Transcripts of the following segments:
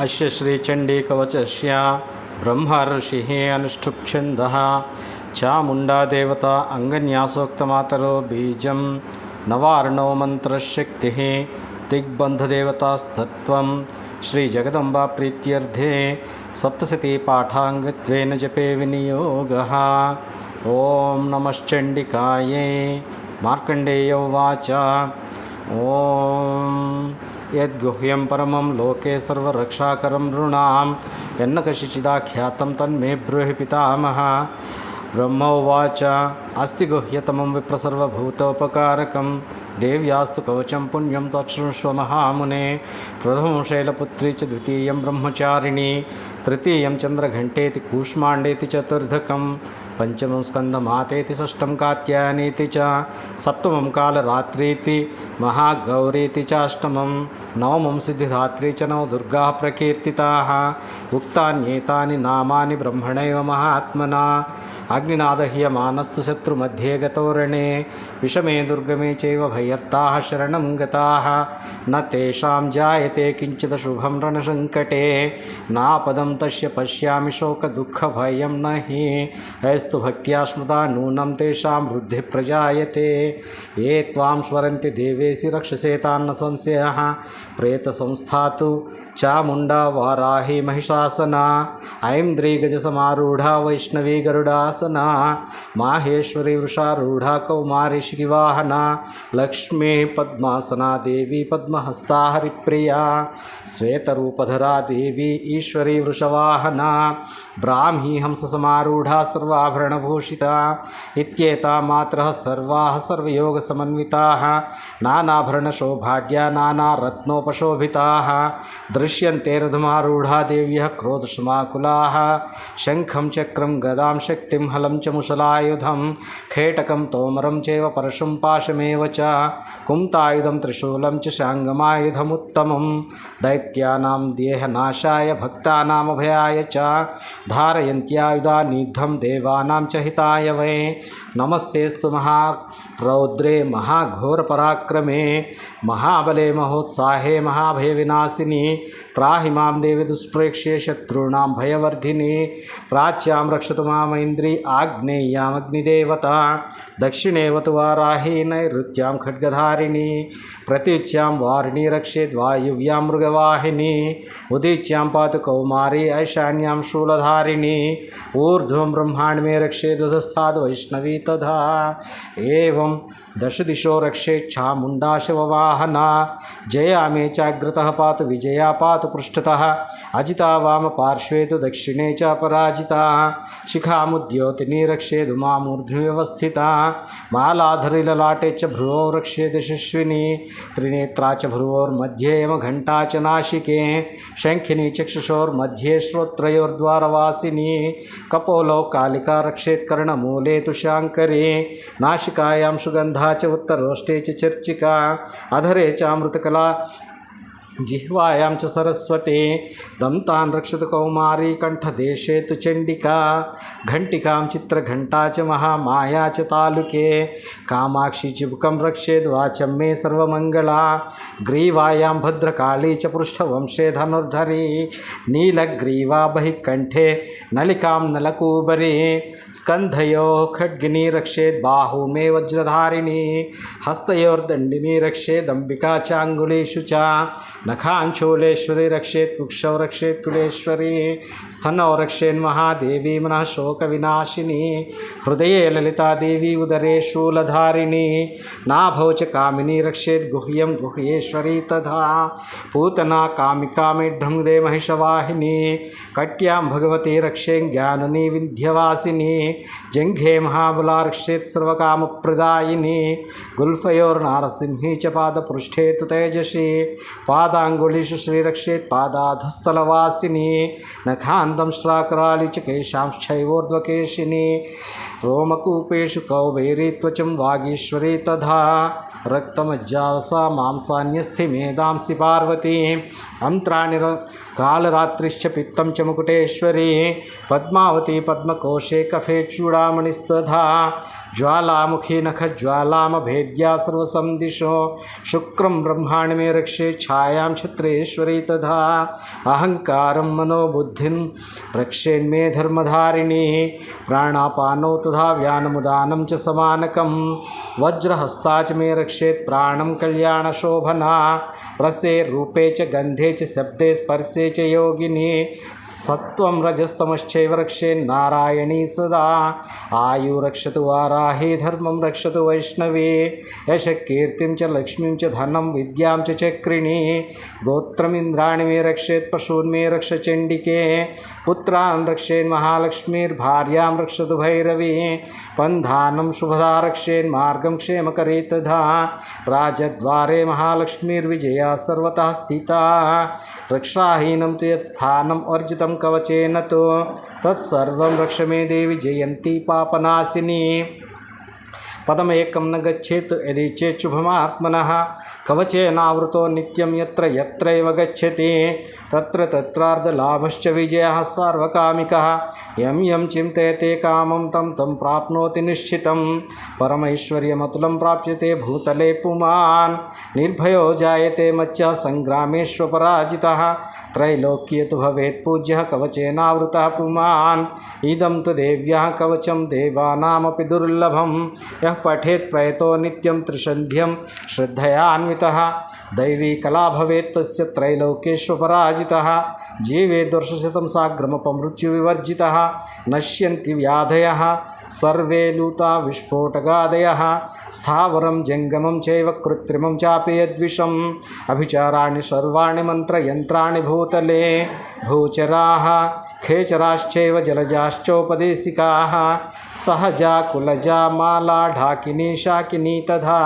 अस्य श्रीचण्डीकवचस्य ब्रह्मर्षिः अनुष्ठुप्छन्दः। चामुण्डादेवता अङ्गन्यासोक्तमातरो बीजं नवार्णो मन्त्रशक्तिः। दिग्बन्धदेवतास्तत्त्वं श्रीजगदम्बा प्रीत्यर्थे सप्तशतीपाठाङ्गत्वेन जपे विनियोगः। ॐ नमश्चण्डिकायै। मार्कण्डेय उवाच। ॐ यद्गुह्यं परमं लोके सर्वरक्षाकरं नृणां, यन्न कशिचिदाख्यातं तन्मे ब्रूहि पितामह। ब्रह्म उवाच, अस्ति गुह्यतमं विप्रसर्वभूतोपकारकं, देव्यास्तु कवचं पुण्यं तत्शृण्ष्व महामुने, प्रथमं शैलपुत्री च द्वितीयं ब्रह्मचारिणी, तृतीयं चन्द्रघण्टेति कूष्माण्डेति चतुर्धकं పంచమం స్కందమాతేతి షష్టం కాత్యాయనీతి చ సప్తమం కాలరాత్రీతి మహాగౌరీతి చాష్టమం నవమం సిద్ధిధాత్రీ చ నవ దుర్గా ప్రకీర్తితా ఉక్తాన్యేతాని నామాని బ్రహ్మణైవ మహాత్మనా అగ్నినాదహ్యమానస్తు శత్రుమధ్యే గతోరణే విషమే దుర్గమే చైవ భయర్తా శరణం గతా నేషాం జాయతే కించిద శుభం రణసంకటే నాపదం తస్య పశ్యామి శోకదుఃఖభయం నహి यस्तु भक्त्या स्मृता नूनं तेषां वृद्धिः प्रजायते। ये त्वां स्मरन्ति देवेसि तान्न संशयः। प्रेतसंस्था तु चामुण्डा वाराही महिषासना। ऐन्द्रीगजसमारूढा वैष्णवी गरुडासना। माहेश्वरी वृषारूढा कौमारी शिवाहना लक्ष्मी पद्मासना देवी पद्महस्ता हरिप्रिया। श्वेतरूपधरा देवी ईश्वरी वृषवाहना। ब्राह्मी हंस हंससमारूढा सर्वाभरणभूषिता इत्येता मात्रः सर्वाः सर्वयोगसमन्विताः नानाभरणशोभाढ्या नानारत्नोपशोभिताः दृश्यन्ते रथमारूढा देव्यः क्रोधसमाकुलाः शङ्खं चक्रं गदां शक्तिं हलं च मुशलायुधं, खेटकं तोमरं चैव परशुं पाशमेव च कुन्तायुधं त्रिशूलं च शाङ्गमायुधमुत्तमं, दैत्यानां देहनाशाय भक्तानामभयाय च धारयन्त्यायुधानिद्धं हिताय वै। नमस्तेस्तु महारौद्रे महाघोरपराक्रमे। महाबले महोत्साहे महाभयविनाशिनी। त्राहि माँ देवी दुष्प्रेक्ष्ये शत्रूणां भयवर्धिनी। प्राच्यां रक्षतु मामैन्द्री आग्नेयामग्निदेवता। दक्षिणेवतु वाराही नैऋत्यां खड्गधारिणी। प्रतीच्यां वारिणी रक्षेद् वायुव्यां मृगवाहिनी। उदीच्यां पातु कौमारी ऐशान्यां शूलधारिणी। ऊर्ध्वं ब्रह्माण्ड मे रक्षेदधस्ताद् वैष्णवी तथा। एवं दशदिशो रक्षेच्छामुण्डा शिववाहना जया मे चाग्रतः पात विजया पात पृष्ठतः। अजिता वामपार्श्वे तो दक्षिणे च पराजिता शिखामुद्योतिनी रक्षेदु मामूर्ध्निव्यवस्थिता मालाधरिललाटे च भ्रुवो रक्षेद् यशस्विनी त्रिनेत्रा च भ्रुवोर्मध्ये यमघण्टा च नाशिके। शङ्खिनी चक्षुषोर्मध्ये श्रोत्रयोर्द्वारवासिनी। कपोलौ कालिका रक्षेत् कर्णमूले तु शाङ्करी नाशिकायां सुगन्धा च उत्तरोष्टे च चर्चिका अधरे च జిహ్వాయాం చ సరస్వతే దంతాన్ రక్షత కౌమారీ కంఠదేశే తు చండికా ఘంటికాం చిత్రఘంటా చ మహామాయా చ తాలుకే కామాక్షి చిబుకం రక్షేద్ వాచం మే సర్వమంగళా గ్రీవాయాం భద్రకాళీ చ పృష్ఠవంశే ధనుర్ధరి నీలగ్రీవా బహిః కంఠే నలికాం నలకూబరి స్కంధయో ఖడ్గిని రక్షేద్ బాహు మే వజ్రధారిణి హస్తయోర్దండిని రక్షేదంబికా చాంగులేషు చ च नखाञ्चूलेश्वरी रक्षेत् कुक्षौ रक्षेत् कुलेश्वरी स्तनौ रक्षेन्महादेवी मनः शोकविनाशिनी हृदये ललिता देवी उदरे शूलधारिणी नाभौ च कामिनी रक्षेत् गुह्यं गुह्येश्वरी तथा पूतना कामिका मेढ्रङ्दे महिषवाहिनी, कट्यां भगवती रक्षें ज्ञाननी विन्ध्यवासिनी जङ्घे महाबला रक्षेत् सर्वकामप्रदायिनी, गुल्फयोर्नारसिंही च पादपृष्ठे तु तेजसी పాదాంగుళీషు శ్రీరక్షేత్ పాదాధస్థలవాసిని నఖాంతం శ్రాకరాళి చ కేశాంశ్చైవోర్ధ్వకేశిని रोमकूपेषु कौबेरी त्वचं वागीश्वरी तथा। रक्तमज्जावसा मांसान्यस्थि मेधांसि पार्वती। अन्त्राणि कालरात्रिश्च पित्तं च मुकुटेश्वरी। पद्मावती पद्मकोशे कफे चूडामणिस्तथा। ज्वालामुखी नखज्वालामभेद्या सर्वसंदिशो शुक्रं ब्रह्माणि मे रक्षे छायां छत्रेश्वरी तथा। अहङ्कारं मनोबुद्धिं रक्षेन्मे धर्मधारिणी। प्राणापानौ तथा व्यानमुदानं च समानकं वज्रहस्ता च मे रक्षेत् प्राणं कल्याणशोभना। रसे रूपे च गन्धे च शब्दे स्पर्शे च योगिनी। सत्त्वं रजस्तमश्चैव रक्षेन्नारायणी सदा। आयु रक्षतु वाराही धर्मं रक्षतु वैष्णवी। यशकीर्तिं च लक्ष्मीं च धनं, विद्यां चक्रिणी। गोत्रमिन्द्राणि मे रक्षेत् पशून् मे रक्ष चण्डिके। पुत्रान् रक्षेन्महालक्ष्मीर्भार्यां रक्षतु भैरवी। पन्धानं शुभदा रक्षेन्मार्गं क्षेमकरे तथा राजद्वारे महालक्ष्मीर्विजया सर्वतः स्थिता। रक्षाहीनं ते यत्स्थानम् अर्जितं कवचेन तु तत्सर्वं रक्ष मे देवी जयन्ती पापनाशिनी। पदमेकं न गच्छेत् यदि चेत् कवचेनावृतो नित्यं यत्र यत्रैव गच्छति, तत्र तत्रार्धलाभश्च विजयः सार्वकामिकः। यं यं चिन्तयते कामं, तं तं प्राप्नोति निश्चितं परमैश्वर्यमतुलं प्राप्यते भूतले पुमान्। निर्भयो जायते मत्स्यः सङ्ग्रामेष्वपराजितः। त्रैलोक्ये तु भवेत् पूज्यः कवचेनावृतः पुमान्। इदं तु देव्याः कवचं, देवानामपि दुर्लभं यः पठेत् प्रयतो नित्यं त्रिसन्ध्यं श्रद्धयान्वितः दैवी कला भवेत् तस्य जीवेत् वर्षशतं साग्रमपमृत्युविवर्जितः। नश्यन्ति व्याधयः। सर्वे लूता विस्फोटगादयः स्थावरं जङ्गमं चैव कृत्रिमं चापि यद्विषम्। अभिचाराणि भूतले। भूचराः। खेचराश्चैव जलजाश्चोपदेशिकाः। सहजा कुलजा माला ढाकिनी शाकिनी तथा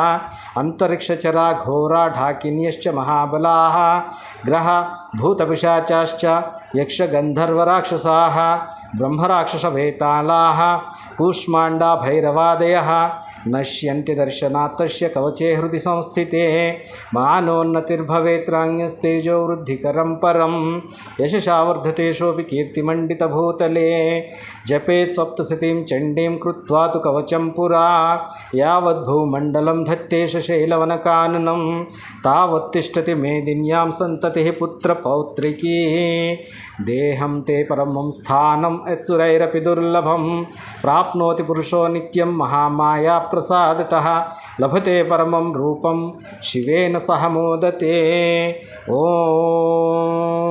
अन्तरिक्षचरा घोरा ढाकिन्यश्च महाबला। ग्रह भूतपिशाचाश्च यक्षगन्धर्वराक्षसाः ब्रह्मराक्षसभेतालाः कूष्माण्डा भैरवादयः नश्यन्ति दर्शनात् तस्य कवचे हृदि संस्थिते मानोन्नतिर्भवेत्रान्यस्तेजो वृद्धिकरं परं यशसा वर्धतेषोऽपि कीर्तिमण्डितभूतले, जपेत् सप्तशतीं चण्डीं कृत्वा तु कवचं पुरा यावद्भूमण्डलं धत्तेष शैलवनकाननं तावत्तिष्ठति मेदिन्यां सन्ततिः पुत्रपौत्रिकी। देहं ते परमं स्थानं यत्सुरैरपि दुर्लभं प्राप्नोति पुरुषो नित्यं महामायाप्रसादतः लभते परमं रूपं शिवेन सह मोदते ॐ